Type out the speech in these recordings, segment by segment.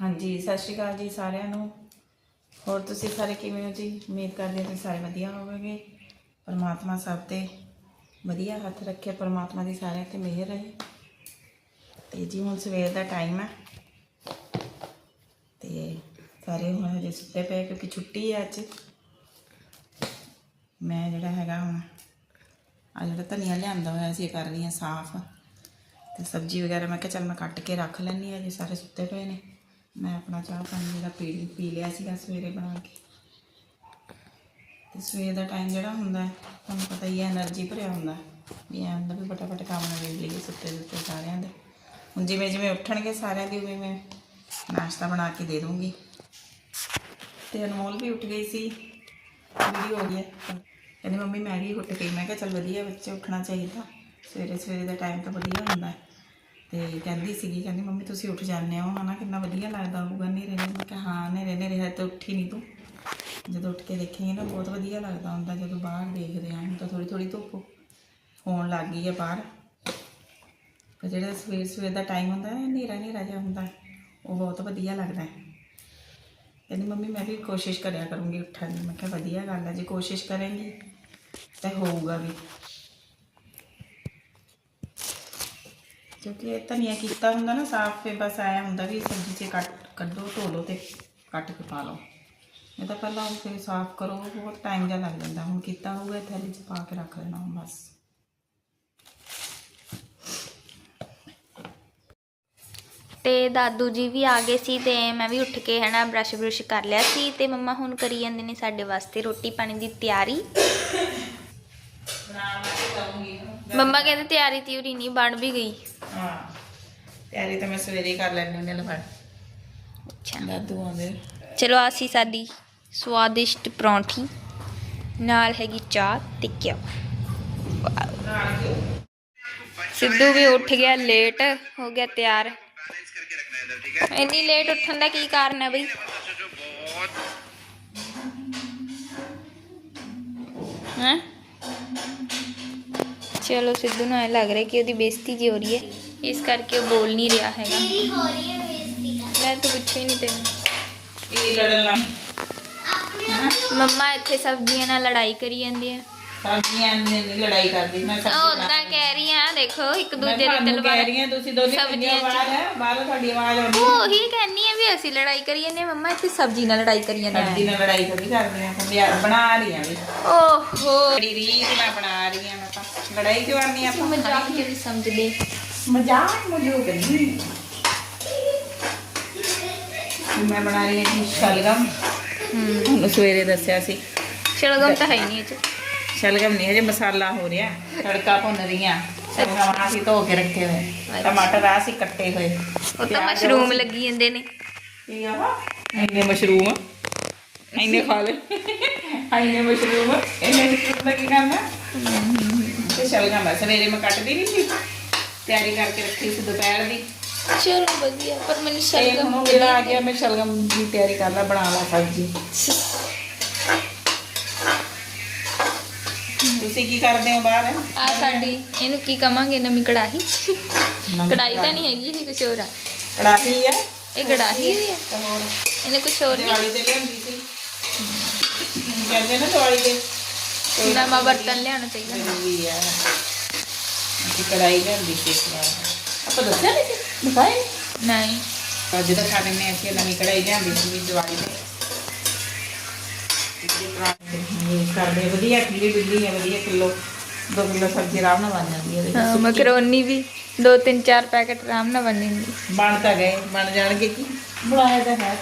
ਹਾਂਜੀ, ਸਤਿ ਸ਼੍ਰੀ ਅਕਾਲ ਜੀ ਸਾਰਿਆਂ ਨੂੰ। ਹੋਰ ਤੁਸੀਂ ਸਾਰੇ ਕਿਵੇਂ ਹੋ ਜੀ? ਉਮੀਦ ਕਰਦੇ ਹਾਂ ਤੁਸੀਂ ਸਾਰੇ ਵਧੀਆ ਹੋਵੋਗੇ। ਪਰਮਾਤਮਾ ਸਭ ਤੇ ਵਧੀਆ ਹੱਥ ਰੱਖੇ, ਪਰਮਾਤਮਾ ਦੀ ਸਾਰਿਆਂ ਤੇ ਮਿਹਰ ਰਹੇ। ਤੇ ਜੀ, ਹੁਣ ਸਵੇਰ ਦਾ ਟਾਈਮ ਹੈ। ਤੇ ਸਾਰੇ ਹੁਣ ਹਜੇ ਸੁੱਤੇ ਪਏ ਕਿਉਂਕਿ ਛੁੱਟੀ ਹੈ ਅੱਜ। ਮੈਂ ਜਿਹੜਾ ਹੈਗਾ ਹੁਣ ਆ ਜਿਹੜਾ ਧਨੀਆ ਲਿਆਂਦਾ ਹੋਇਆ ਸੀ, ਇਹ ਕਰ ਰਹੀ ਹਾਂ ਸਾਫ਼। ਤੇ ਸਬਜ਼ੀ ਵਗੈਰਾ ਮੈਂ ਕਿਹਾ ਚੱਲ ਮੈਂ ਕੱਟ ਕੇ ਰੱਖ ਲੈਣੀ ਆ ਜੇ ਸਾਰੇ ਸੁੱਤੇ ਪਏ ਨੇ। ਮੈਂ ਆਪਣਾ ਚਾਹ ਪਾਣੀ ਜਿਹੜਾ ਪੀ ਪੀ ਲਿਆ ਸੀਗਾ ਸਵੇਰੇ ਬਣਾ ਕੇ। ਤੇ ਸਵੇਰ ਦਾ ਟਾਈਮ ਜਿਹੜਾ ਹੁੰਦਾ, ਤੁਹਾਨੂੰ ਪਤਾ ਹੀ ਹੈ એનર્ਜੀ ਭਰਿਆ ਹੁੰਦਾ। ਵੀ ਐਂ ਹੁੰਦਾ ਵੀ ਫਟਾਫਟ ਕੰਮ ਨਿਬੇੜ ਲਈਏ ਸੁੱਤੇ ਸੁੱਤੇ ਸਾਰਿਆਂ ਦੇ। ਹੁਣ ਜਿਵੇਂ ਜਿਵੇਂ ਉੱਠਣਗੇ ਸਾਰਿਆਂ ਦੀ, ਉਵੇਂ ਮੈਂ ਨਾਸ਼ਤਾ ਬਣਾ ਕੇ ਦੇ ਦੂੰਗੀ ਤੇ ਅਨਮੋਲ ਵੀ ਉੱਠ ਗਈ ਸੀ। ਵੀਡੀਓ ਹੋ ਗਈ ਕਹਿੰਦੇ ਮੰਮੀ ਮੈਂ ਵੀ ਉੱਠ ਕੇ ਮੈਂ ਕਿਹਾ ਚਲ ਵਧੀਆ, ਬੱਚੇ ਉੱਠਣਾ ਚਾਹੀਦਾ। ਸਵੇਰੇ ਸਵੇਰੇ ਦਾ ਟਾਈਮ ਤਾਂ ਵਧੀਆ ਹੁੰਦਾ। ਹੈ ਤੇ ਕਹਿੰਦੀ ਸੀਗੀ, ਕਹਿੰਦੀ, ਮੰਮੀ, ਤੁਸੀਂ ਉੱਠ ਜਾਂਦੇ ਹੋ, ਹਨਾ? ਕਿੰਨਾ ਵਧੀਆ ਲੱਗਦਾ ਹੋਊਗਾ ਨੇਰੇ ਨੇ ਮੈਂ ਕਿਹਾ, ਹਾਂ ਨੇਰੇ ਨੇਰੇ ਹੈ ਤਾਂ ਉੱਠੀ ਨਹੀਂ ਤੂੰ। ਜਦੋਂ ਉੱਠ ਕੇ ਦੇਖੇਂਗੇ ਨਾ, ਬਹੁਤ ਵਧੀਆ ਲੱਗਦਾ ਹੁੰਦਾ, ਜਦੋਂ ਬਾਹਰ ਦੇਖਦੇ ਆਂ, ਹੁਣ ਤਾਂ ਥੋੜੀ ਥੋੜੀ ਧੁੱਪ ਹੋਣ ਲੱਗ ਗਈ ਹੈ ਬਾਹਰ। ਪਰ ਜਿਹੜਾ ਸਵੇਰ ਸਵੇਰ ਦਾ ਟਾਈਮ ਹੁੰਦਾ ਹੈ ਹਨੇਰਾ ਹਨੇਰਾ ਜਿਹਾ ਹੁੰਦਾ, ਉਹ ਬਹੁਤ ਵਧੀਆ ਲੱਗਦਾ। ਹੈ ਕਹਿੰਦੀ, ਮੰਮੀ, ਮੈਂ ਵੀ ਕੋਸ਼ਿਸ਼ ਕਰਿਆ ਕਰੂੰਗੀ ਉੱਠਣ ਦੀ। ਮੈਂ ਕਿਹਾ, ਵਧੀਆ ਗੱਲ ਹੈ ਜੇ ਕੋਸ਼ਿਸ਼ ਕਰੇਂਗੀ, ਤਾਂ ਹੋਊਗਾ ਵੀ। ਕਿਉਂਕਿ ਇਹ ਧਨੀਆ ਕੀਤਾ ਹੁੰਦਾ ਨਾ ਸਾਫ਼, ਫਿਰ ਬਸ ਆਇਆ ਹੁੰਦਾ ਵੀ ਸਬਜ਼ੀ 'ਚ ਕੱਟ, ਕੱਢੋ ਧੋ ਲਓ ਤੇ ਕੱਟ ਕੇ ਪਾ ਲਓ। ਇਹ ਤਾਂ ਪਹਿਲਾਂ ਫਿਰ ਸਾਫ਼ ਕਰੋ, ਬਹੁਤ ਟਾਈਮ ਜਿਹਾ ਲੱਗ ਜਾਂਦਾ। ਹੁਣ ਕੀਤਾ ਹੋਊਗਾ ਥੈਲੀ 'ਚ ਪਾ ਕੇ ਰੱਖ ਲੈਣਾ ਹੁਣ ਬਸ। ਤੇ ਦਾਦੂ ਜੀ ਵੀ ਆ ਗਏ ਸੀ ਤੇ ਮੈਂ ਵੀ ਉੱਠ ਕੇ ਹਨਾ ਬ੍ਰਸ਼ ਬਰੁਸ਼ ਕਰ ਲਿਆ ਸੀ ਤੇ ਮੰਮਾ ਹੁਣ ਕਰੀ ਜਾਂਦੇ ਨੇ ਸਾਡੇ ਵਾਸਤੇ ਰੋਟੀ ਪਾਣੀ ਦੀ ਤਿਆਰੀ। ਮੰਮਾ ਕਹਿੰਦੇ ਤਿਆਰੀ ਤਿਉਰੀ ਨਹੀਂ ਬਣ ਵੀ ਗਈ। ਹਾਂ ਤਿਆਰੀ ਤਾਂ ਮੈਂ ਸਵੇਰੇ ਹੀ ਕਰ ਲੈਣੀ ਹੁੰਦੀ ਲਫੜ। ਅੱਛਾ। ਦਾਦੂ ਆਉਂਦੇ। ਚਲੋ ਆਸੀ ਸਾਡੀ ਸਵਾਦਿਸ਼ਟ ਪਰੌਂਠੀ। ਨਾਲ ਹੈਗੀ ਚਾਹ ਤੇ ਸਿੱਧੂ ਵੀ ਉੱਠ ਗਿਆ ਲੇਟ ਹੋ ਗਿਆ ਤਿਆਰ। ਇੰਨੀ ਲੇਟ ਉੱਠਣ ਦਾ ਕੀ ਕਾਰਨ ਹੈ ਬਈ? ਹੈਂ? ਚਲੋ ਸਿੱਧੂ ਨੂੰ ਐ ਲੱਗ ਰਿਹਾ ਕਿ ਉਹਦੀ ਬੇਇੱਜ਼ਤੀ ਜੀ ਹੋ ਰਹੀ ਹੈ ਇਸ ਕਰਕੇ ਉਹ ਬੋਲ ਨਹੀਂ ਰਿਹਾ ਹੈਗਾ ਮੈਂ ਤਾਂ ਪੁੱਛਿਆ ਹੀ ਨਹੀਂ ਤੈਨੂੰ ਕੀ ਲੜਨ ਲੱਗ ਮੰਮਾ ਇੱਥੇ ਸਬਜ਼ੀਆਂ ਨਾਲ ਲੜਾਈ ਕਰੀ ਜਾਂਦੀ ਹੈ ਸਬਜ਼ੀਆਂ ਨੇ ਨਹੀਂ ਲੜਾਈ ਕਰਦੀ ਮੈਂ ਉਹ ਸਬਜ਼ੀ ਉਦਾਂ ਕਹਿ ਰਹੀ ਆ ਦੇਖੋ ਇੱਕ ਮੈਂ ਦੂਜੇ ਦੀ ਤੁਹਾਨੂੰ ਕਹਿ ਤਲਵਾਰ ਰਹੀ ਹਾਂ ਤੁਸੀਂ ਦੋਨੇ ਸਬਜ਼ੀਆਂ ਕਿੰਨੀ ਚ- ਆਵਾਜ਼ ਹੈ ਬਾਹਰੋਂ ਤੁਹਾਡੀ ਆਵਾਜ਼ ਆਉਂਦੀ ਉਹ ਉਹੀ ਕਹਿੰਨੀ ਆ ਵੀ ਅਸੀਂ ਲੜਾਈ ਕਰੀ ਜਾਂਦੇ ਹਾਂ, ਮੰਮਾ ਇੱਥੇ ਸਬਜ਼ੀ ਨਾਲ ਲੜਾਈ ਕਰੀ ਜਾਂਦੇ ਸਬਜ਼ੀ ਨਾਲ ਲੜਾਈ ਥੋੜੀ ਕਰਦੀ ਆ ਮੈਂ ਬਣਾ ਰਹੀ ਆ ਵੀ। ਓਹੋ। ਬੜੀ ਰੀਤ ਨਾਲ ਬਣਾ ਰਹੀ ਆ ਮੈਂ ਤਾਂ। ਲੜਾਈ ਕਿਉਂ ਕਰਨੀ ਤੁਸੀਂ ਆਪਾਂ? ਮਜ਼ਾਕ ਨਹੀਂ ਸਮਝਦੇ? ਮਜ਼ਾਕ ਮੁਝੇ ਕਰਨੀ ਮੈਂ ਬਣਾ ਰਹੀ ਹਾਂ ਜੀ ਸ਼ਲਗਮ। ਹੂੰ। ਤੁਹਾਨੂੰ ਸਵੇਰੇ ਦੱਸਿਆ ਸੀ। ਸ਼ਲਗਮ ਤਾਂ ਹੈ ਹੀ ਨਹੀਂ ਇਹ ਚ। ਸ਼ਲਗਮ ਨਹੀਂ ਹਜੇ ਮਸਾਲਾ ਹੋ ਰਿਹਾ। ਤੜਕਾ ਭੁੰਨ ਰਹੀਆਂ ਸ਼ਲਗਮ ਆ ਸੀ ਧੋ ਕੇ ਰੱਖੇ ਹੋਏ। ਟਮਾਟਰ ਆ ਸੀ ਕੱਟੇ ਹੋਏ। ਉਹ ਤਾਂ ਪਿਆਜ਼ ਮਸ਼ਰੂਮ। ਲੱਗੀ ਜਾਂਦੇ ਨੇ। ਕੀ ਆ ਮਸ਼ਰੂਮ। ਇੰਨੇ ਖਾ ਲੈ। ਇੰਨੇ ਮਸ਼ਰੂਮ। ਇੰਨੇ ਮਸ਼ਰੂਮ ਦਾ ਕੀ ਕਰਨਾ? ਤੇ ਸ਼ਲਗਮ ਬਸ ਸਵੇਰੇ ਮੈਂ ਕੱਟਦੀ ਨਹੀਂ ਸੀ। ਤਿਆਰੀ ਕਰਕੇ ਰੱਖੀ ਸੀ ਦੁਪਹਿਰ ਦੀ। ਚਲੋ ਵਧੀਆ ਪਰ ਮੈਨੂੰ ਸ਼ਲਗਮ ਹੁਣ ਵੇਲਾ ਆ ਗਿਆ? ਮੈਂ ਸ਼ਲਗਮ ਦੀ ਤਿਆਰੀ ਕਰ ਲਾ ਬਣਾ ਲਾ ਸਬਜ਼ੀ। ਤੁਸੀਂ ਕੀ ਕਰਦੇ ਹੋ ਬਾਹਰ? ਆ ਸਾਡੀ ਇਹਨੂੰ ਕੀ ਕਵਾਂਗੇ? ਨਵੀਂ ਕੜਾਹੀ। ਕੜਾਹੀ ਤਾਂ ਨਹੀਂ ਹੈਗੀ ਇਹ ਕੁਛ ਹੋਰ ਆ। ਕੜਾਹੀ ਹੈ ਇਹ ਕੜਾਹੀ ਵੀ ਹੈ। ਤੇ ਹੋਰ ਇਹਨੇ ਕੁਛ ਹੋਰ ਨਹੀਂ ਦਿਵਾਲੀ ਤੇ ਲਿਆਂਦੀ ਸੀ। ਕਹਿੰਦੇ ਨਾ ਦਿਵਾਲੀ ਨਵਾਂ ਬਰਤਨ ਲਿਆਉਣਾ ਚਾਹੀਦਾ ਜ਼ਰੂਰੀ ਹੈ ਅਸੀਂ ਕੜਾਈ ਲਿਆਂਦੀ ਸੀ ਇਸ ਵਾਰ। ਆਪਾਂ ਦੱਸਿਆ ਨਹੀਂ ਸੀ? ਦਿਖਾਈ ਨਹੀਂ? ਤਾਂ ਖਾ ਲੈਣੇ ਅਸੀਂ ਨਵੀਂ ਕੜਾਈ ਲਿਆਂਦੀ ਸੀ ਦਿਵਾਲੀ ਤੇ। ਕਰਦੇ ਵਧੀਆ ਕਿੱਲੀ ਬਿੱਲੀ ਹੈ ਵਧੀਆ ਕਿਲੋ 2 ਕਿਲੋ ਸਬਜ਼ੀ ਆਰਾਮ ਨਾਲ ਬਣ ਜਾਂਦੀ। ਹਾਂ ਮਕਰੋਨੀ ਵੀ। ਦੋ ਤਿੰਨ ਚਾਰ ਪੈਕੇਟ ਆਰਾਮ ਨਾਲ ਬਣ ਜਾਂਦੀ। ਬਣ ਤਾਂ ਗਏ ਬਣ ਜਾਣਗੇ ਕੀ? ਬਣਾਇਆ ਤਾਂ ਹੈ।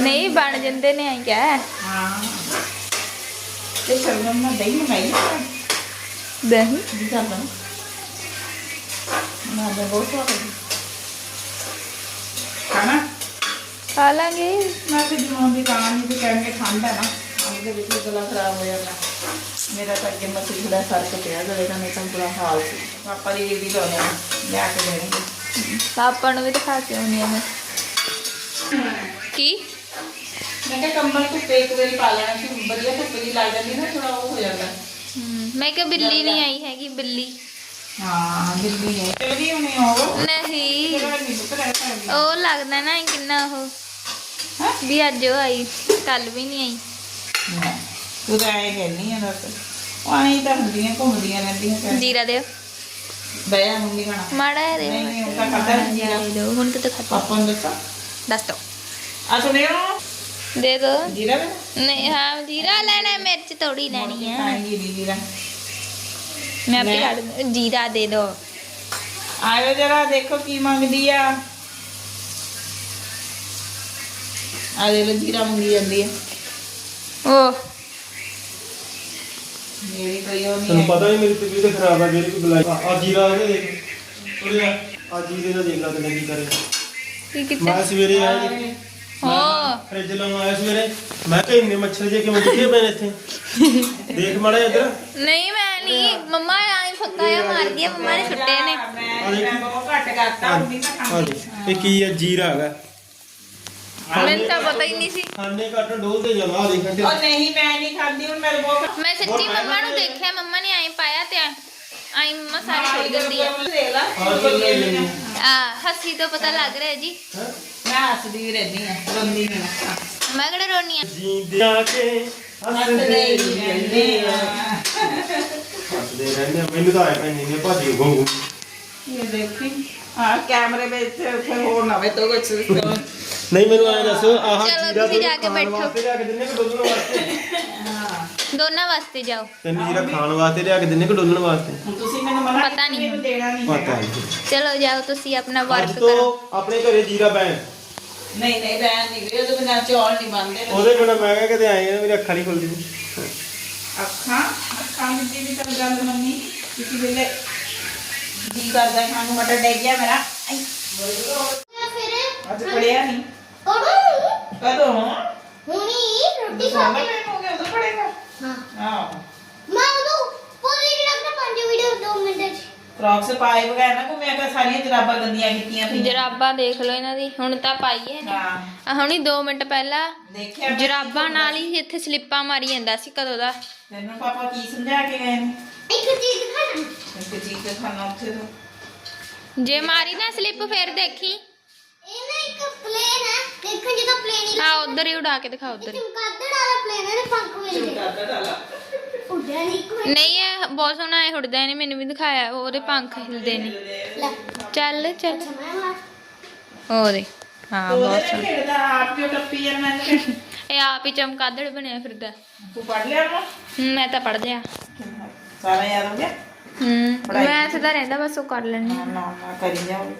ਨਹੀਂ ਬਣ ਜਾਂਦੇ ਨੇ ਆਈ ਕਿਆ ਹਾਂ। ਤੇ ਸ਼ਲਗਮ ਨਾਲ ਦਹੀਂ ਮੰਗਾਈ ਦਹੀਂ? ਜੀ ਕਰਦਾ ਨਾ ਨਾ ਬਹੁਤ ਸਵਾਦ ਖਾਣਾ? ਖਾ ਲਾਂਗੇ। ਮੈਂ ਤੇ ਜਮਾਂ ਦੀ ਕਾਂ ਨਹੀਂ ਤੇ ਕਹਿੰਦੇ ਠੰਡ ਹੈ ਨਾ। ਦੇ ਵਿੱਚ ਵੀ ਗਲਾ ਖਰਾਬ ਹੋ ਜਾਂਦਾ। ਮੇਰਾ ਤਾਂ ਅੱਗੇ ਮਸੀ ਥੋੜਾ ਫ਼ਰਕ ਪਿਆ ਗਲੇ ਦਾ ਮੇਰਾ ਤਾਂ ਬੁਰਾ ਹਾਲ ਸੀ। ਪਾਪਾ ਦੀ ਵੀ ਲਾਉਣੇ ਆ ਲਿਆ ਕੇ ਦੇਣਗੇ ਪਾਪਾ ਨੂੰ ਵੀ ਦਿਖਾ ਕੇ ਆਉਣੀ ਆ ਮੈਂ। ਕੀ? ਮੈਂ ਕਿਹਾ ਕੰਬਲ ਧੁੱਪੇ ਇੱਕ ਵਾਰੀ ਪਾ ਲੈਣਾ ਸੀ ਵਧੀਆ ਧੁੱਪ ਜੀ ਲੱਗ ਜਾਂਦੀ ਨਾ ਥੋੜਾ ਉਹ ਹੋ ਜਾਂਦਾ। ਹਮ, ਮੈਂ ਕਿਹਾ ਬਿੱਲੀ ਨਹੀਂ ਆਈ ਹੈਗੀ ਬਿੱਲੀ। ਹਾਂ ਦਿੱਲੀ ਹੈ ਚਲਦੀ ਹੁਣੀ ਉਹ ਨਹੀਂ ਤੇਰਾ ਨਹੀਂ ਪੁੱਤ ਰਹਿ ਸਕਦੀ ਉਹ ਲੱਗਦਾ ਨਾ ਕਿੰਨਾ ਉਹ। ਹਾਂ? ਵੀ ਅੱਜ ਉਹ ਆਈ ਕੱਲ ਵੀ ਨਹੀਂ ਆਈ। ਲੈ, ਤੂੰ ਤਾਂ ਐਂ ਕਹਿੰਦੀ ਆ ਉਹ ਆਈ ਤਾਂ ਹੁੰਦੀਆਂ ਘੁੰਮਦੀਆਂ ਰਹਿੰਦੀਆਂ ਫਿਰ। ਜੀਰਾ ਦਿਓ। ਬਇਆ ਮੰਮੀ ਖਾਣਾ ਮਾੜਾ ਜਿਹਾ ਦਿਓ ਨਹੀਂ ਨਹੀਂ ਉਹ ਤਾਂ ਖਾਦਾ ਨਹੀਂ ਜੀਰਾ। ਦੇ ਦਿਓ ਹੁਣ ਕਿਤੇ ਖਾਤਾ ਪਾਪਾ ਨੂੰ ਦੱਸਾਂ। ਦੱਸ ਦੋ। ਆ ਸੁਣਿਓ। ਦੇ ਦੋ। ਜੀਰਾ ਨਹੀਂ ਹਾਂ ਜੀਰਾ ਲੈਣਾ ਹੈ, ਮਿਰਚ ਥੋੜੀ ਲੈਣੀ ਹੈ ਖਾਏਂਗੀ ਦੀ ਜੀਰਾ। ਮੈਂ ਆਪੇ। ਕੱਢ ਦੂੰ। ਜੀਰਾ ਦੇ ਦੋ। ਆਇਓ ਜਰਾ ਦੇਖੋ ਕੀ ਮੰਗਦੀ ਆ। ਆ ਦੇ ਲੋ ਜੀਰਾ ਮੰਗੀ ਜਾਂਦੀ ਆ। ਉਹ। ਮੇਰੀ ਕੋਈ ਉਹ ਤੈਨੂੰ ਨਹੀਂ ਪਤਾ ਨਹੀਂ ਮੇਰੀ ਤਬੀਅਤ ਖਰਾਬ ਆ ਜਿਹੜੀ ਕੋਈ ਬੁਲਾਈ ਆ ਜੀਰਾ ਇਹਨੇ ਦੇਖ। ਉਰੇ ਆ ਆ ਜੀਰੇ ਦਾ ਦੇਖ ਲਾ ਕਿੰਨੇ ਕੀ ਕਰੇ। ਕੀ ਕੀਤਾ ਮੈਂ ਸਵੇਰੇ ਆਇਆ ਜੀ। ਹੋ। ਫ੍ਰਿਜ ਲਾਉਣ ਆਇਆ ਸਵੇਰੇ। ਮੈਂ ਕਿਹਾ ਇੰਨੇ ਮੱਛਰ ਜੇ ਕਿਉਂ ਦਿਖੇ ਪਏ ਨੇ ਇੱਥੇ? ਦੇਖ ਮਾੜਾ ਜਿਹਾ ਇੱਧਰ। ਨਹੀਂ ਮੈਂ ਨਹੀਂ। ਮੰਮਾ ਆਈ ਫੱਕਾ ਜਿਹਾ ਮਾਰ ਗਿਆ ਮੰਮਾ ਨੇ ਛੁੱਟੇ ਨੇ। ਮੈਂ ਮੈਂ ਬਹੁਤ ਘੱਟ ਕਰਤਾ ਹੁੰਦੀ ਤਾਂ ਹਾਂ ਖਾਂਦੀ ਇਹ ਕੀ ਹੈ ਜੀਰਾ ਹੈਗਾ। ਮੈਨੂੰ ਤਾਂ ਪਤਾ ਹੀ ਨਹੀਂ ਸੀ। ਖਾਣੇ ਘੱਟ ਡੋਲਦੇ ਜਾਣਾ ਆ ਦੇਖ ਉਹ ਨਹੀਂ ਮੈਂ ਨਹੀਂ ਖਾਂਦੀ ਹੁਣ ਮੇਰੇ ਬਹੁਤ ਮੈਂ ਸੱਚੀ ਮੰਮਾ ਨੂੰ ਦੇਖਿਆ ਮੰਮਾ ਨੇ ਆਈ ਪਾਇਆ ਤੇ ਆਈ ਮੰਮਾ ਸਾਰੇ ਛੁੱਟ ਜਾਂਦੀ ਆ। ਦੇਖ ਲਾ ਹਾਂ ਆ। ਹੱਸੀ ਤੋਂ ਪਤਾ ਲੱਗ ਰਿਹਾ ਜੀ। ਮੈਂ ਹੱਸਦੀ ਵੀ ਰਹਿੰਦੀ ਆ ਰੋਂਦੀ ਨਹੀਂ। ਮੈਂ ਕਿਹੜਾ ਰੋਣੀ ਆ? ਜੀਂਦੇ ਆ ਕੇ ਹੱਸਦੇ ਹੀ ਰਹਿੰਦੇ ਆ। ਹੱਸਦੇ ਰਹਿੰਦੇ ਆ। ਮੈਨੂੰ ਤਾਂ ਆਇਆ ਪੈਣੀ ਨੇ ਭਾਜੀ ਗੋਂਗੂ ਇਹ ਦੇਖੀ ਆ ਕੈਮਰੇ ਵਿੱਚ ਫਿਰ ਹੋਰ ਨਾ ਵੇ ਤੋ ਕੁਛ ਨਹੀਂ ਮੈਨੂੰ ਐਂ ਦੱਸ ਆਹ ਚਲੋ ਜੀਰਾ ਤੁਸੀਂ ਜਾ ਕੇ ਖਾਣ ਬੈਠੋ। ਵਾਸਤੇ ਲਿਆ ਕੇ ਦਿੰਨੇ ਕਿ ਡੋਲਣ ਵਾਸਤੇ। ਹਾਂ ਦੋਨਾਂ ਵਾਸਤੇ ਜਾਓ। ਤੈਨੂੰ ਜੀਰਾ ਖਾਣ ਵਾਸਤੇ ਲਿਆ ਕੇ ਦਿੰਨੇ ਕਿ ਡੋਲਣ ਵਾਸਤੇ? ਹੁਣ ਤੁਸੀਂ ਮੈਨੂੰ ਮਨਾ ਪਤਾ ਨਹੀਂ। ਮੈਨੂੰ ਦੇਣਾ ਨਹੀਂ ਪਤਾ ਹੈਗਾ। ਨਹੀਂ। ਚਲੋ ਜਾਓ ਤੁਸੀਂ ਆਪਣਾ ਅੱਜ ਵਰਕ ਤੋਂ ਕਰੋ। ਆਪਣੇ ਘਰੇ ਜੀਰਾ ਬੈਨ ਨਹੀਂ ਨਹੀਂ ਬੈਨ ਨਹੀਂ ਵੀਰੇ ਉਹਦੇ ਬਿਨਾਂ ਚੌਲ ਨਹੀਂ ਬਣਦੇ। ਉਹਦੇ ਬਿਨਾ ਮੈਂ ਕਿਹਾ ਕਿਤੇ ਆਏ ਆ ਮੇਰੀ ਅੱਖਾਂ ਨਹੀਂ ਖੁੱਲਦੀ। ਅੱਖਾਂ? ਅੱਖਾਂ ਦੀ ਵੀ ਤਾਂ ਗੱਲ ਮੰਨੀ। ਕਿਉਂਕਿ ਵੇਲੇ ਜੀ ਕਰਦਾ ਖਾਣ ਨੂੰ ਮਟਰ ਡੇਗ ਗਿਆ ਮੇਰਾ। ਆਈ, ਅੱਜ ਪੜਿਆ ਨਹੀਂ। ਕਦੋਂ ਰੋਟੀ ਖਾ ਕੇ ਹੋ ਗਿਆ ਉਦੋਂ ਪੜੇਗਾ ਹਾਂ ਹਾਂ ਮੈਂ ਉਹ ਪੂਰੀ ਲੱਗਣਾ ਪੰਜ ਵੀਡੀਓ 2 ਮਿੰਟ ਚ ਫਰੌਕਸ ਪਾਏ ਬਗੈਰ ਨਾ ਘੁੰਮਿਆ ਕਰ ਸਾਰੀਆਂ ਜਰਾਬਾਂ ਗੰਦੀਆਂ ਕੀਤੀਆਂ ਪਈਆਂ ਜਰਾਬਾਂ ਦੇਖ ਲਓ ਇਹਨਾਂ ਦੀ ਹੁਣ ਤਾਂ ਪਾਈਏ ਨੇ ਹਾਂ ਆ ਹੁਣੀ 2 ਮਿੰਟ ਪਹਿਲਾਂ ਦੇਖਿਆ? ਜਰਾਬਾਂ ਨਾਲ ਹੀ ਇੱਥੇ ਸਲਿੱਪਾਂ ਮਾਰੀ ਜਾਂਦਾ ਸੀ ਕਦੋਂ ਦਾ ਤੈਨੂੰ ਪਾਪਾ ਕੀ ਸਮਝਾ ਕੇ ਗਏ ਨੇ ਇੱਕ ਚੀਜ਼ ਦਿਖਾਣਾ ਇੱਕ ਚੀਜ਼ ਤੇ ਖਾਣਾ ਉੱਥੇ ਤੋਂ ਜੇ ਮਾਰੀ ਨਾ ਸਲਿੱਪ ਫੇਰ ਦੇਖੀ ਇੱਕ ਪਲੇਨ ਹੈ। ਦੇਖਣ ਜਦੋਂ ਪਲੇਨ ਹੀ ਹਾਂ ਉਧਰ ਹੀ ਉਡਾ ਕੇ ਦਿਖਾ ਉਧਰ ਹੀ। ਚਮਕਾਦੜ ਵਾਲਾ ਪਲੇਨ ਹੈ ਨਾ ਪੰਖ ਮਿਲਦੇ ਦਾਦਾ ਡਾਲਾ ਉੱਡਿਆ ਨਹੀਂ ਇੱਕ ਮਿੰਟ। ਨਹੀਂ ਇਹ ਬਹੁਤ ਸੋਹਣਾ ਇਹ ਉੱਡਦਾ ਇਹਨੇ ਮੈਨੂੰ ਵੀ ਦਿਖਾਇਆ ਉਹਦੇ ਪੰਖ ਹਿਲਦੇ ਨੇ। ਲੈ। ਚੱਲ ਚੱਲ। ਉਹਦੇ। ਹਾਂ ਉਹਦੇ ਬਹੁਤ ਨਾਲ ਸੋਹਣਾ। ਖੇਡਦਾ ਆਪ ਟੱਪੀ? ਇਹ ਆਪ ਹੀ ਚਮਕਾਦੜ ਬਣਿਆ ਫਿਰਦਾ। ਤੂੰ ਪੜ ਲਿਆ ਨਾ ਹੂੰ, ਮੈਂ ਤਾਂ ਪੜ ਲਿਆ। ਸਾਰਾ ਯਾਦ ਹੋ ਗਿਆ? ਹੂੰ ਪੜ੍ਹਾਈ ਮੈਂ ਸਦਾ ਰਹਿੰਦਾ ਬਸ ਉਹ ਕਰ ਲੈਣੀ ਨਾ ਨਾ ਨਾ ਕਰੀ ਉਹ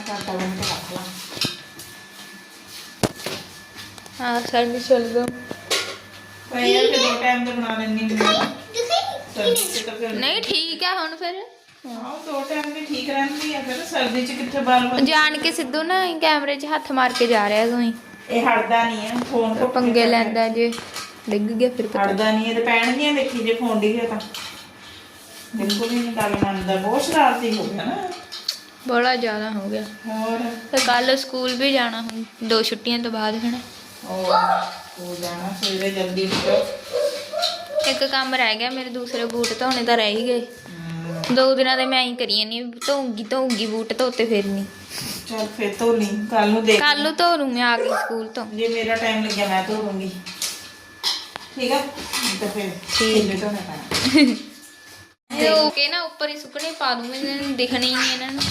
ਕਰਦਾ ਹਾਂ ਤੇ ਹਾਂ ਸਾਡੇ ਚੱਲ ਗਏ ਪਰ ਯਾਰ ਦੋ ਟਾਈਮ ਤੇ ਬਣਾ ਲੈਣੀ ਮੈਂ ਸਰਦੀ ਨਹੀਂ ਠੀਕ ਆ ਹੁਣ ਫਿਰ ਹਾਂ ਦੋ ਟਾਈਮ ਵੀ ਠੀਕ ਰਹਿੰਦੀ ਆ ਫਿਰ ਸਰਦੀ ਚ ਕਿੱਥੇ ਬਾਲ ਜਾਣ ਕੇ ਸਿੱਧੂ ਨਾ ਕੈਮਰੇ 'ਚ ਹੱਥ ਮਾਰ ਕੇ ਜਾ ਰਿਹਾ ਤੂੰ ਇਹ ਹਟਦਾ ਨਹੀਂ ਹੈ ਫੋਨ ਤੋਂ ਪੰਗੇ ਲੈਂਦਾ ਜੇ ਡਿੱਗ ਗਿਆ ਫਿਰ ਪਤਾ ਹਟਦਾ ਨਹੀਂ ਇਹ ਤੇ ਪੈਣ ਦੀਆਂ ਦੇਖੀ ਜੇ ਫੋਨ ਡਿੱਗਿਆ ਤਾਂ ਬਿਲਕੁਲ ਹੀ ਨਹੀਂ ਗੱਲ ਮੰਨਦਾ ਬਹੁਤ ਸ਼ਰਾਰਤੀ ਹੋ ਗਿਆ ਨਾ। ਬੜਾ ਜ਼ਿਆਦਾ ਹੋ ਗਿਆ। ਹੋਰ? ਤੇ ਕੱਲ ਸਕੂਲ ਵੀ ਜਾਣਾ ਹੁਣ ਦੋ ਛੁੱਟੀਆਂ ਤੋਂ ਬਾਅਦ ਹਨਾ। ਉਹ ਉਹ ਜਾਣਾ ਸਵੇਰੇ ਜਲਦੀ ਉੱਠੋ। ਇੱਕ ਕੰਮ ਰਹਿ ਗਿਆ ਮੇਰੇ ਦੂਸਰੇ ਬੂਟ ਧੋਣੇ ਤਾਂ ਰਹਿ ਹੀ ਗਏ। ਦੋ ਦਿਨਾਂ ਦੇ ਮੈਂ ਹੀ ਕਰੀ ਨਹੀਂ ਧੋਉਂਗੀ ਧੋਉਂਗੀ ਬੂਟ ਧੋਤੇ ਫਿਰ ਨਹੀਂ। ਚਲ ਫੇਰ ਧੋ ਲਈ ਕੱਲ ਨੂੰ ਦੇਖ ਕੱਲ ਨੂੰ ਧੋ ਲੂੰ ਮੈਂ ਆ ਕੇ ਸਕੂਲ ਤੋਂ। ਜੇ ਮੇਰਾ ਟਾਈਮ ਲੱਗਿਆ ਮੈਂ ਧੋ ਲੂੰਗੀ ਠੀਕ ਆ? ਤਾਂ ਫਿਰ ਠੀਕ। ਧੋਣੇ ਪੈਣਾ। ਇਹ ਹੋ ਕੇ ਨਾ ਉੱਪਰ ਹੀ ਸੁੱਕਣੇ ਪਾ ਦੂੰ ਇਹਨਾਂ ਨੂੰ ਦਿਖਣੇ ਹੀ ਨਹੀਂ ਇਹਨਾਂ ਨੂੰ।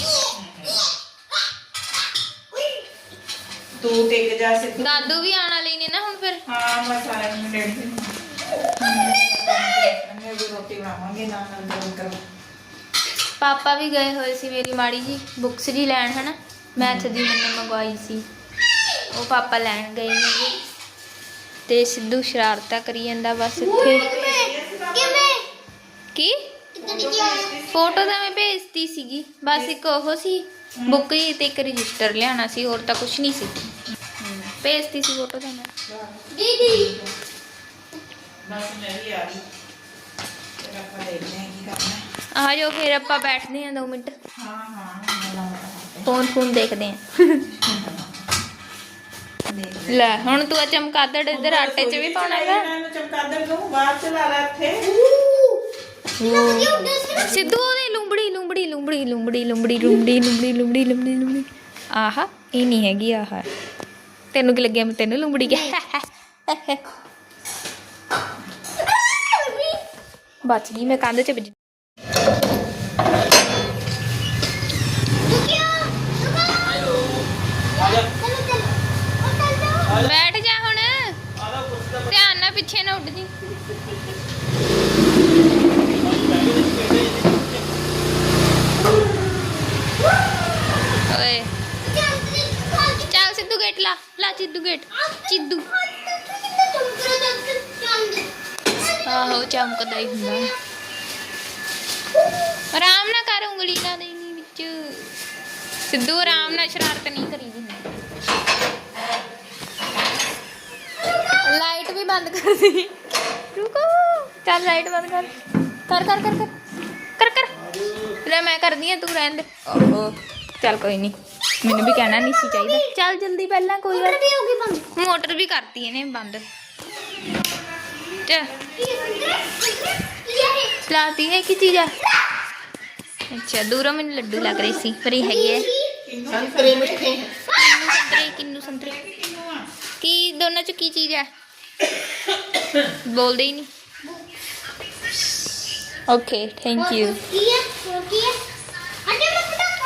ਤੂੰ ਟਿਕ ਜਾ ਸਿੱਖ ਦਾਦੂ ਵੀ ਆਣ ਵਾਲੇ ਨੇ ਨਾ ਹੁਣ ਫਿਰ। ਹਾਂ ਮੈਂ ਸਾਰਾ ਨੂੰ ਡੇਢ ਦਿਨ ਮੈਂ ਵੀ ਰੋਟੀ ਬਣਾਵਾਂਗੇ ਨਾਲ ਨਾਲ ਦੋ ਕਰ। ਪਾਪਾ ਵੀ ਗਏ ਹੋਏ ਸੀ ਮੇਰੀ ਮਾੜੀ ਜੀ ਬੁੱਕਸ ਜੀ ਲੈਣ ਹਨਾ। ਮੈਥ ਦੀ ਮੈਨੂੰ ਮੰਗਵਾਈ ਸੀ। ਉਹ ਪਾਪਾ ਲੈਣ ਗਏ ਨੇ ਤੇ ਸਿੱਧੂ ਸ਼ਰਾਰਤਾਂ ਕਰੀ ਜਾਂਦਾ ਬਸ ਇੱਥੇ। ਕਿਵੇਂ? ਕੀ? ਫੋਟੋ ਤਾਂ ਮੈਂ ਭੇਜਤੀ ਸੀਗੀ। ਬਸ ਇੱਕ ਉਹ ਸੀ ਬੁੱਕ ਹੀ ਤੇ ਇੱਕ ਰਜਿਸਟਰ ਲਿਆਉਣਾ ਸੀ ਹੋਰ ਤਾਂ ਕੁਝ ਨਹੀਂ ਸੀ। ਭੇਜਤੀ ਸੀ ਫੋਟੋ ਤਾਂ ਮੈਂ। ਦੀਦੀ। ਬਸ ਮੈਂ ਵੀ ਆ ਗਈ ਫਿਰ ਆਪਾਂ ਦੇਖਦੇ ਹਾਂ ਕੀ ਕਰਨਾ ਹੈ। ਆ ਜਾਓ ਫਿਰ ਆਪਾਂ ਬੈਠਦੇ ਹਾਂ 2 ਮਿੰਟ। ਹਾਂ ਹਾਂ ਮੈਂ ਲਾਉਂਦਾ ਫੋਨ ਫੋਨ ਦੇਖਦੇ ਹਾਂ। ਦੇਖ ਲੈ ਹੁਣ ਤੂੰ ਆ ਚਮਕਾਦੜ ਇੱਧਰ ਆਟੇ 'ਚ ਵੀ ਪਾਉਣਾ ਹੈਗਾ ਇਹਨਾਂ ਨੂੰ ਚਮਕਾਦਰ ਨੂੰ ਬਾਹਰ ਚਲਾ ਲੈ ਇੱਥੇ। ਸਿੱਧੂ ਉਹਦੀ ਲੁੰਬੜੀ ਲੁੰਬੜੀ ਲੁੰਬੜੀ ਲੁੰਬੜੀ ਲੁੰਬੜੀ ਲੁੰਬੜੀ ਲੁੰਬੜੀ ਲੁੰਬੜੀ ਲੁੰਬੜੀ ਲੁੰਬੜੀ ਆਹਾ ਇਹ ਨਹੀਂ ਹੈਗੀ ਆਹਾ ਤੈਨੂੰ ਕੀ ਲੱਗਿਆ ਮੈਂ ਤੈਨੂੰ ਲੁੰਬੜੀ ਕਿਹਾ ਬਚ ਗਈ ਮੈਂ ਕੰਧ 'ਚ ਵੱਜ ਬੈਠ ਜਾ ਹੁਣ ਧਿਆਨ ਨਾਲ ਪਿੱਛੇ ਨਾ ਉੱਡ ਜੀ ਓਏ ਚੱਲ ਸਿੱਧੂ ਗੇਟ ਲਾ ਲਾ ਸਿੱਧੂ ਗੇਟ ਸਿੱਧੂ ਆਹੋ ਚਮਕਦਾ ਹੀ ਹੁੰਦਾ ਆਰਾਮ ਨਾਲ ਕਰ ਉਂਗਲੀ ਨਾ ਦੇਣੀ ਵਿੱਚ ਸਿੱਧੂ ਆਰਾਮ ਨਾਲ ਸ਼ਰਾਰਤ ਨਹੀਂ ਕਰੀਦੀ ਹੁੰਦੀ ਲਾਈਟ ਵੀ ਬੰਦ ਕਰ ਦੇ ਰੁਕੋ ਚੱਲ ਲਾਈਟ ਬੰਦ ਕਰ ਕਰ ਕਰ ਕਰ ਕਰ। ਕਰ ਕਰ। ਲੈ ਮੈਂ ਕਰਦੀ ਆ ਤੂੰ ਰਹਿਣ ਦੇ। ਓਹੋ ਚੱਲ ਕੋਈ ਨਹੀਂ ਮੈਨੂੰ ਵੀ ਕਹਿਣਾ ਨਹੀਂ ਸੀ ਚਾਹੀਦਾ। ਚੱਲ ਜਲਦੀ ਪਹਿਲਾਂ ਕੋਈ ਗੱਲ ਮੋਟਰ ਵੀ ਕਰਤੀ ਇਹਨੇ ਬੰਦ। ਚੱਲ। ਲਾਤੀ ਹੈ ਕੀ ਚੀਜ਼। ਆ ਅੱਛਾ ਦੂਰੋਂ ਮੈਨੂੰ ਲੱਡੂ ਲੱਗ ਰਹੀ ਸੀ ਪਰ ਇਹ ਹੈਗੀ ਹੈ। ਸੰਤਰੇ ਮਿੱਠੇ ਕਿੰਨੂ ਸੰਤਰੇ ਕਿੰਨੂ ਸੰਤਰੇ। ਕੀ ਦੋਨਾਂ ਚ ਕੀ ਚੀਜ਼ ਹੈ? ਬੋਲਦੇ ਹੀ ਨਹੀਂ ਓਕੇ ਥੈਂਕ ਯੂ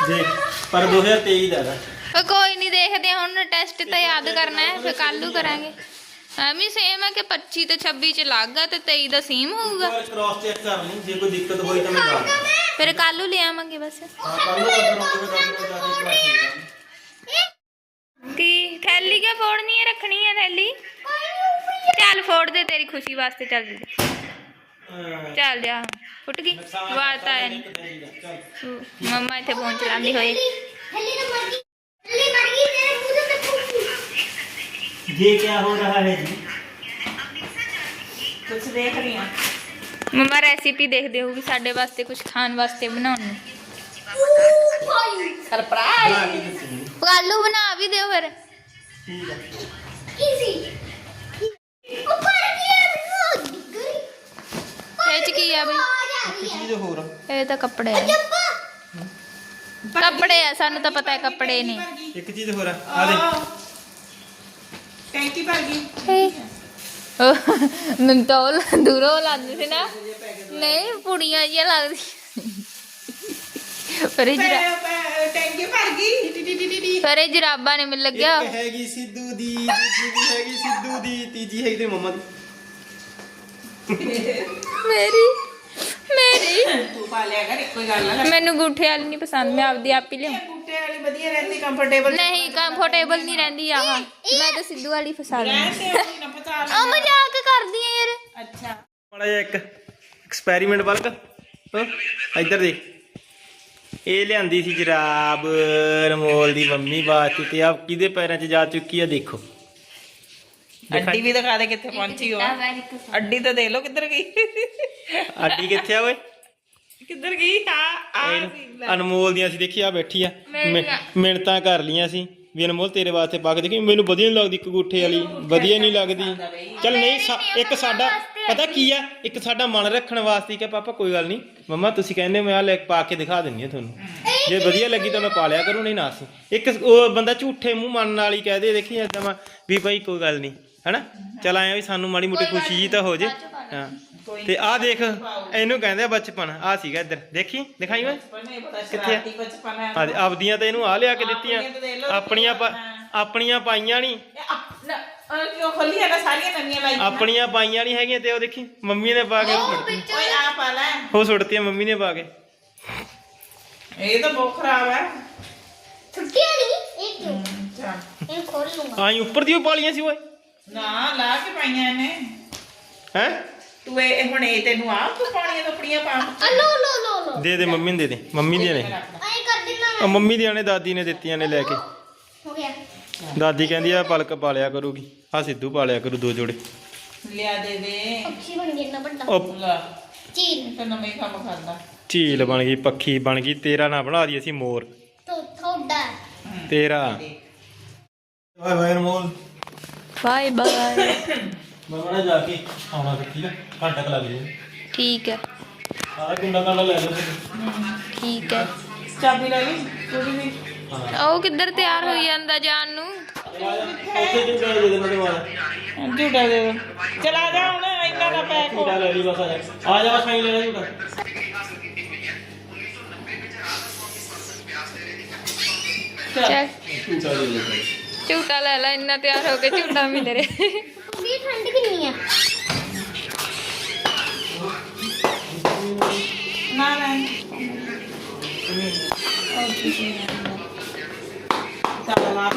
ਦੇਖ ਪਰ 2023 ਦਾ ਹੈਗਾ। ਉਹ ਕੋਈ ਨਹੀਂ ਦੇਖਦੇ ਹਾਂ, ਹੁਣ ਟੈਸਟ ਤਾਂ ਯਾਦ ਕਰਨਾ ਹੈ ਫਿਰ ਕੱਲ ਨੂੰ ਕਰਾਂਗੇ। ਐਵੇਂ ਸੇਮ ਹੈ ਕਿ 25 ਤੇ 26 ਚ ਲੱਗਾ ਤੇ 23 ਦਾ ਸੇਮ ਹੋਊਗਾ। ਪਰ ਕ੍ਰਾਸ ਚੈੱਕ ਕਰ ਲਈ ਜੇ ਕੋਈ ਦਿੱਕਤ ਹੋਈ ਤਾਂ ਮੈਂ ਦੱਸ ਦਾਂ ਫਿਰ ਕੱਲ ਨੂੰ ਲੈ ਆਵਾਂਗੇ ਬਸ। ਹਾਂ ਕੱਲ ਨੂੰ ਅਗਰ ਹੋਵੇ ਤਾਂ ਡਾਕਟਰ ਕੋਲ ਜਾ ਕੇ ਥੈਲੀ ਕਿਆ ਫੋੜਨੀ ਹੈ ਰੱਖਣੀ ਹੈ ਥੈਲੀ? ਚੱਲ ਫੋੜ ਦੇ ਤੇਰੀ ਖੁਸ਼ੀ ਵਾਸਤੇ ਚੱਲ ਜੀ चल जा। ਫੁੱਟ गई। बात तो आए हम्म, देख मम्मा रेसिपी देख दे साढ़े वास्ते कुछ खान वास्ते बनाने। सरप्राइज़ आलू बना भी दे फिर। ਕੁਝ ਹੋਰ ਇਹ ਤਾਂ ਕੱਪੜੇ ਆ। ਕੱਪੜੇ ਆ ਸਾਨੂੰ ਤਾਂ ਪਤਾ ਹੈ ਕੱਪੜੇ ਨੇ ਇੱਕ ਚੀਜ਼ ਹੋਰ ਆ ਦੇ। ਟੈਂਕੀ ਭਰ ਗਈ। ਮੈਨੂੰ ਤਾਂ ਉਹ ਦੂਰੋਂ ਲੱਗਦੀ ਸੀ ਨਾ। ਨਹੀਂ ਪੁੜੀਆਂ ਜਿਹੀਆਂ ਲੱਗਦੀ ਪਰ ਇਹ ਟੈਂਕੀ ਭਰ ਗਈ। ਟੀ- ਟੀ- ਟੀ- ਨੇ ਮੈਨੂੰ ਲੱਗਿਆ। ਹੈਗੀ ਸਿੱਧੂ ਦੀ ਦੂਜੀ ਵੀ ਹੈਗੀ ਸਿੱਧੂ ਦੀ ਤੀਜੀ ਹੈਗੀ ਤੇ ਮੰਮਾ ਮੇਰੀ ਮੇਰੀ। ਤੂੰ ਪਾ ਲਿਆ ਕਰ ਇੱਕੋ ਹੀ ਗੱਲ ਆ। ਮੈਨੂੰ ਗੁੱਠੇ ਵਾਲੀ ਨਹੀਂ ਪਸੰਦ ਮੈਂ ਆਪਦੀ ਆਪ ਹੀ ਲਿਆਉਂ। ਬੂਟੇ ਵਾਲੀ ਵਧੀਆ ਰਹਿੰਦੀ ਕੰਫਰਟੇਬਲ ਨਹੀਂ ਕੰਫਰਟੇਬਲ ਨਹੀਂ ਰਹਿੰਦੀ ਆਹ। ਮੈਂ ਤਾਂ ਸਿੱਧੂ ਵਾਲੀ ਫਸਾ ਨਾ ਪਤਾ ਆ ਮਜ਼ਾਕ ਕਰਦੀ ਆ ਯਾਰ। ਅੱਛਾ। ਮਾੜਾ ਜਿਹਾ ਇੱਕ ਐਕਸਪੈਰੀਮੈਂਟ ਵਰਕ ਹੋ ਇੱਧਰ ਦੇਖ। ਇਹ ਲਿਆਂਦੀ ਸੀ ਜਰਾਬ ਰਮੋਲ ਦੀ ਮੰਮੀ ਵਾਸਤੇ ਤੇ ਆ ਕਿਹਦੇ ਪੈਰਾਂ 'ਚ ਜਾ ਚੁੱਕੀ ਆ ਦੇਖੋ। ਅੱਡੀ ਵੀ ਦਿਖਾ ਦੇ ਕਿੱਥੇ ਪਹੁੰਚੀ ਹੋ ਅੱਡੀ ਤਾਂ ਦੇਖ ਲਓ ਕਿੱਧਰ ਗਈ? ਆਡੀ ਕਿੱਥੇ ਆ ਓਏ? ਕਿੱਧਰ ਗਈ? ਆ ਆ ਅਨਮੋਲ ਦੀਆਂ ਸੀ ਦੇਖੀ ਆ ਬੈਠੀ ਆ। ਮਿੰਟਾਂ ਕਰ ਲੀਆਂ ਸੀ ਵੀ ਅਨਮੋਲ ਤੇਰੇ ਵਾਸਤੇ ਪਾ ਕੇ ਦੇਖੀ ਮੈਨੂੰ ਵਧੀਆ ਨਹੀਂ ਲੱਗਦੀ ਕਗੂਠੇ ਵਾਲੀ ਵਧੀਆ ਨਹੀਂ ਲੱਗਦੀ। ਚੱਲ ਨਹੀਂ ਇੱਕ ਸਾਡਾ ਪਤਾ ਕੀ ਆ? ਇੱਕ ਸਾਡਾ ਮਨ ਰੱਖਣ ਵਾਸਤੇ ਕਿ ਪਾਪਾ ਕੋਈ ਗੱਲ ਨਹੀਂ ਮੰਮਾ ਤੁਸੀਂ ਕਹਿੰਦੇ ਮੈਂ ਆ ਲੈ ਪਾ ਕੇ ਦਿਖਾ ਦਿੰਨੀ ਆ ਤੁਹਾਨੂੰ। ਜੇ ਵਧੀਆ ਲੱਗੀ ਤਾਂ ਮੈਂ ਪਾ ਲਿਆ ਕਰੂੰ ਨਹੀਂ ਨਾ ਸੀ। ਇੱਕ ਉਹ ਬੰਦਾ ਝੂਠੇ ਮੂੰਹ ਮੰਨਣ ਵਾਲੀ ਕਹਿ ਦੇ ਦੇਖੀ ਏਦਾਂ ਵਾ ਵੀ ਭਾਈ ਕੋਈ ਗੱਲ ਨਹੀਂ ਹੈਨਾ? ਚੱਲ ਆਇਆ ਵੀ ਸਾਨੂੰ ਮਾੜੀ ਮੋਟੀ ਖੁਸ਼ੀ ਜੀ ਤਾਂ ਹੋ ਜੇ। ਹਾਂ। ਤੇ ਆਹ ਦੇਖ ਇਹਨੂੰ ਕਹਿੰਦੇ ਆ ਬਚਪਨ। ਆ ਸੀਗਾ ਇੱਧਰ। ਦੇਖੀ? ਦਿਖਾਈ ਓਏ? ਕਿੱਥੇ ਆ? ਹੈ ਹਾਂ ਆਪਦੀਆਂ ਤਾਂ ਇਹਨੂੰ ਆ ਲਿਆ ਕੇ ਦਿੱਤੀਆਂ। ਆਪਣੀਆਂ ਆਪਣੀਆਂ ਪਾਈਆਂ ਨਹੀਂ ਇਹ ਉਹ ਕਿਉਂ ਖੋਲੀ ਹੈ ਸਾਰੀਆਂ ਨਵੀਆਂ ਲਾਈਆਂ। ਆਪਣੀਆਂ ਪਾਈਆਂ ਨਹੀਂ ਹੈਗੀਆਂ ਤੇ ਉਹ ਦੇਖੀ ਮੰਮੀ ਨੇ ਪਾ ਕੇ ਓਏ ਆ ਪਾ ਲੈ। ਉਹ ਸੁੱਟਤੀਆਂ ਮੰਮੀ ਨੇ ਪਾ ਕੇ। ਇਹ ਤਾਂ ਬਹੁਤ ਖਰਾਬ ਹੈ। ਅੱਛਾ ਆਈ ਉੱਪਰ ਦੀ ਉਹ ਪਾਲੀਆਂ ਸੀ ਓਏ। ਨਾ ਲਾ ਕੇ ਪਾਈਆਂ ਇਹਨੇ। ਹੈ? ਤੂੰ ਇਹ ਹੁਣ ਇਹ ਤੈਨੂੰ ਆ ਤੂੰ ਪਾਣੀਆਂ ਕੱਪੜੀਆਂ ਪਾ। ਦੇ ਦੇ ਮੰਮੀ ਨੂੰ ਦੇ ਦੇ। ਮੰਮੀ ਦੀਆਂ ਨੇ। ਉਹ ਮੰਮੀ ਦੀਆਂ ਨੇ ਦਾਦੀ ਨੇ ਦਿੱਤੀਆਂ ਨੇ ਲੈ ਕੇ। ਦਾਦੀ ਕਹਿੰਦੀ ਆ ਪਲਕ ਪਾਲਿਆ ਕਰੂਗੀ। ਆ ਸਿੱਧੂ ਪਾਲਿਆ ਕਰੂ ਦੋ ਜੋੜੇ। ਲਿਆ ਦੇ ਦੇ। ਉਹ ਲਾ। ਤਾਂ ਨਵੇਂ ਹੀ ਕੰਮ ਕਰਦਾ। ਝੀਲ ਬਣ ਗਈ ਪੱਖੀ ਬਣ ਗਈ। ਤੇਰਾ ਨਾ ਬਣਾ ਦਈਏ ਅਸੀਂ ਮੋਰ। ਤੇਰਾ। ਵਾਏ ਵਾਏ ਅਨਮੋਲ ਬਾਏ ਬਾਏ ਮਮਾ ਨੇ ਜਾ ਕੇ ਆਉਣਾ ਠੀਕ ਹੈ ਘੰਟਾ ਕੁ ਲੱਗ ਜਾਊ ਠੀਕ ਹੈ। ਸਾਰਾ ਕੁੰਡਾ ਕਾਂਡਾ ਲੈ ਲਓ ਫਿਰ। ਠੀਕ ਹੈ। ਚਾਬੀ ਲੈ ਲਈ ਤੂੰ ਵੀ ਉਹ ਕਿੱਧਰ ਤਿਆਰ ਹੋਈ ਜਾਂਦਾ ਜਾਣ ਨੂੰ? ਉੱਥੇ ਕਿਉਂ ਗਏ ਜਿਹਦੇ ਨਾਲ ਵਾਲਾ ਝੂਟਾ ਦੇ ਦੋ। ਚਲਾ ਜਾ ਹੁਣ ਇੰਨਾ ਨਾ ਪੈਕ ਹੋ। ਝੂਟਾ ਲੈ ਲਈ ਬਸ ਆ ਜਾ। ਆ ਜਾ ਬਸ ਆਈ ਲੈ ਲੈ ਝੂਟਾ ਚੱਲ। ਝੂਟਾ ਦੇ ਦੇ ਝੂਟਾ ਲੈ ਲੈ ਇੰਨਾ ਤਿਆਰ ਹੋ ਕੇ ਝੂਟਾ ਵੀ ਤੇਰੇ ਵੀ ਠੰਡ ਕਿੰਨੀ ਆ? ਨਾ ਨਾ।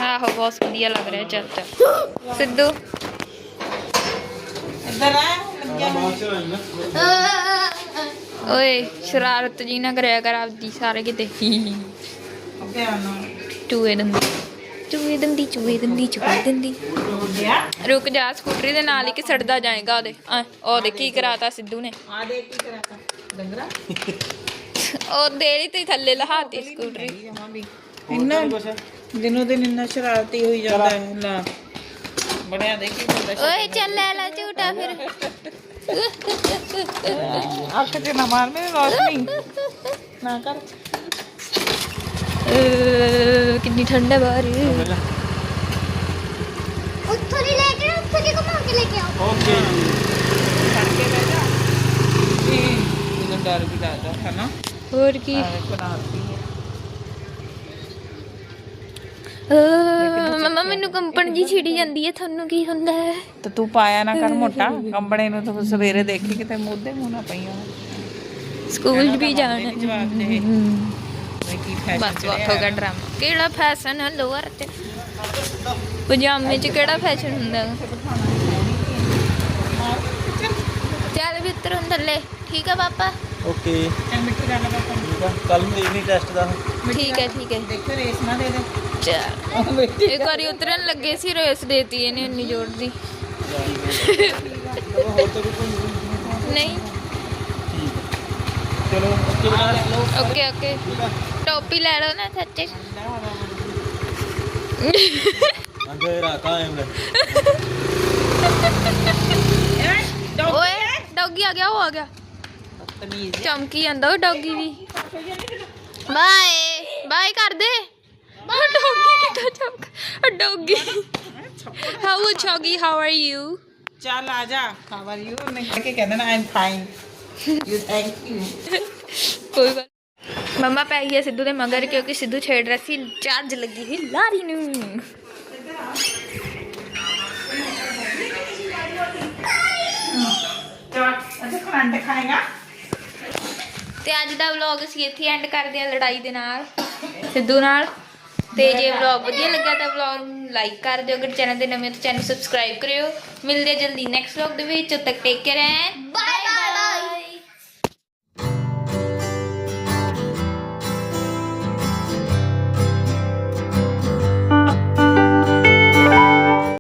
ਆਹੋ ਬਹੁਤ ਵਧੀਆ ਲੱਗ ਰਿਹਾ ਚੱਲ ਚੱਲ ਸਿੱਧੂ? ਇੱਧਰ ਆ ਓਏ ਸ਼ਰਾਰਤ ਜੀ ਨਾ ਕਰਿਆ ਕਰ ਆਪਦੀ ਸਾਰੇ ਕਿਤੇ। ਚੂਹੇ ਦੰਦੀ ਚੂਹੇ ਦੰਦੀ ਚੂਹੇ ਦੰਦੀ ਚੂਹੇ ਦੰਦੀ। ਰੁਕ ਜਾ ਸਕੂਟਰੀ ਦੇ ਨਾਲ ਹੀ ਕਿ ਸੜਦਾ ਜਾਏਗਾ ਉਹਦੇ। ਆ ਉਹ ਦੇ ਕੀ ਕਰਾਤਾ ਸਿੱਧੂ ਨੇ? ਆ ਦੇ ਕੀ ਕਰਾਤਾ? ਡੰਗਰਾ? ਉਹ ਦੇ ਲਈ ਤੇ ਥੱਲੇ ਲਹਾਤੀ ਸਕੂਟਰੀ। ਇੰਨਾ ਦਿਨੋ ਦਿਨ ਇੰਨਾ ਸ਼ਰਾਰਤੀ ਹੋਈ ਜਾਂਦਾ ਹੈ ਲਾ। ਬੜਿਆ ਦੇਖੀ ਹੁੰਦਾ ਓਏ ਚੱਲ ਲੈ ਲੈ ਝੂਟਾ ਫਿਰ। ਅੱਖ ਤੇ ਨਾ ਮਾਰ ਮੇਰੇ ਰੋਸ਼ਨੀ ਨਾ ਕਰ। ਕਿੰਨੀ ਠੰਡ ਹੈ ਬਾਹਰ? ਉੱਥੋਂ ਦੀ ਲੈ ਕੇ ਨਾ ਉੱਥੋਂ ਦੀ ਘੁਮਾ ਕੇ ਲੈ ਕੇ ਆਓ। ਓਕੇ। ਛੱਡ ਕੇ ਬਹਿ ਜਾ ਇਹ ਮੈਨੂੰ ਡਰ ਵੀ ਲੱਗਦਾ ਹੈ ਨਾ ਹੋਰ ਕੀ? ਮੰਮਾ ਮੈਨੂੰ ਕੰਪਨ ਜੀ ਛਿੜੀ ਜਾਂਦੀ ਹੈ ਤੁਹਾਨੂੰ ਕੀ ਹੁੰਦਾ ਹੈ? ਤੇ ਤੂੰ ਪਾਇਆ ਨਾ ਕਰ ਮੋਟਾ ਕੰਬੜੇ ਨੂੰ ਤੂੰ ਸਵੇਰੇ ਦੇਖੀ ਕਿਤੇ ਮੋਢੇ ਮੂੰਹ ਨਾ ਪਈਆਂ ਸਕੂਲ ਵੀ ਜਾਣਾ ਜਵਾਬ ਦੇ। ਬਸ ਬਹੁਤ ਹੋ ਗਿਆ ਡਰਾਮਾ ਕਿਹੜਾ ਫੈਸ਼ਨ ਹੈ ਲੋਅਰ ਤੇ? ਪਜਾਮੇ 'ਚ ਕਿਹੜਾ ਫੈਸ਼ਨ ਹੁੰਦਾ? ਚੱਲ ਵੀ ਉੱਤਰ ਥੱਲੇ। ਠੀਕ ਹੈ ਪਾਪਾ? ਓਕੇ। ਚੱਲ ਲਾ ਲਾ ਪਾਪਾ ਠੀਕ ਆ। ਕੱਲ ਨੂੰ ਦੇਖਣੀ ਟੈਸਟ ਦਾ। ਠੀਕ ਹੈ ਠੀਕ ਹੈ ਦੇਖੋ ਰੇਸ ਨਾ ਦੇ ਦੇ। ਚੱਲ। ਇੱਕ ਵਾਰੀ ਉਤਰਨ ਲੱਗੇ ਸੀ ਰੇਸ ਦੇਤੀ ਇਹਨੇ ਇੰਨੀ ਜ਼ੋਰ ਦੀ। ਨਹੀਂ। ਚਲੋ। ਓਕੇ ਬਣਾ ਲਓ ਓਕੇ। ਓਕੇ ਟੋਪੀ ਲੈ ਲਓ ਨਾ ਸੱਚੇ। ਅੰਦਰ ਰੱਖਾ ਐਂ ਓਏ ਡੌਗੀ ਆ ਗਿਆ ਉਹ ਆ ਗਿਆ। ਤਮੀਜ਼ ਚਮਕੀ ਜਾਂਦਾ ਉਹ ਡੌਗੀ ਵੀ। ਬਾਏ ਬਾਏ ਕਰ ਦੇ। ਡੌਗੀ ਕਿੱਦਾਂ ਚਮਕ ਡੌਗੀ। ਹਾਊ ਚੌਗੀ ਹਾਊ ਆਰ ਯੂ ਚੱਲ ਆ ਜਾ ਹਾਊ ਆਰ ਯੂ ਮੈਂ ਕਿ ਕਹਿੰਦਾ ਨਾ I am fine you thank you ਕੋਈ ਗੱਲ ਮੰਮਾ ਪੈ ਗਈ ਹੈ ਸਿੱਧੂ ਦੇ ਮਗਰ ਕਿਉਂਕਿ ਸਿੱਧੂ ਛੇੜ ਰਿਹਾ ਸੀ ਚਾਰਜ ਲੱਗੀ ਹੋਈ ਲਾਰੀ ਨੂੰ ਚੱਲ ਅੱਛਾ ਖੰਡ ਖਾਏਗਾ ਤੇ ਅੱਜ ਦਾ ਵਲੌਗ ਅਸੀਂ ਇੱਥੇ ਐਂਡ ਕਰਦੇ ਹਾਂ ਲੜਾਈ ਦੇ ਨਾਲ। ਸਿੱਧੂ ਨਾਲ। ਤੇ ਜੇ ਵਲੌਗ ਵਧੀਆ ਲੱਗਾ ਤਾਂ ਵਲੌਗ ਨੂੰ ਲਾਈਕ ਕਰ ਦਿਓ। ਅਗਰ ਚੈਨਲ ਤੇ ਨਵੇਂ ਹੋ ਤਾਂ ਚੈਨਲ ਸਬਸਕ੍ਰਾਈਬ ਕਰਿਓ। ਮਿਲਦੇ ਹਾਂ ਜਲਦੀ ਨੈਕਸਟ ਵਲੌਗ ਦੇ ਵਿੱਚ। ਉਦ ਤੱਕ ਟੇਕ ਕੇਅਰ ਐਂਡ ਬਾਏ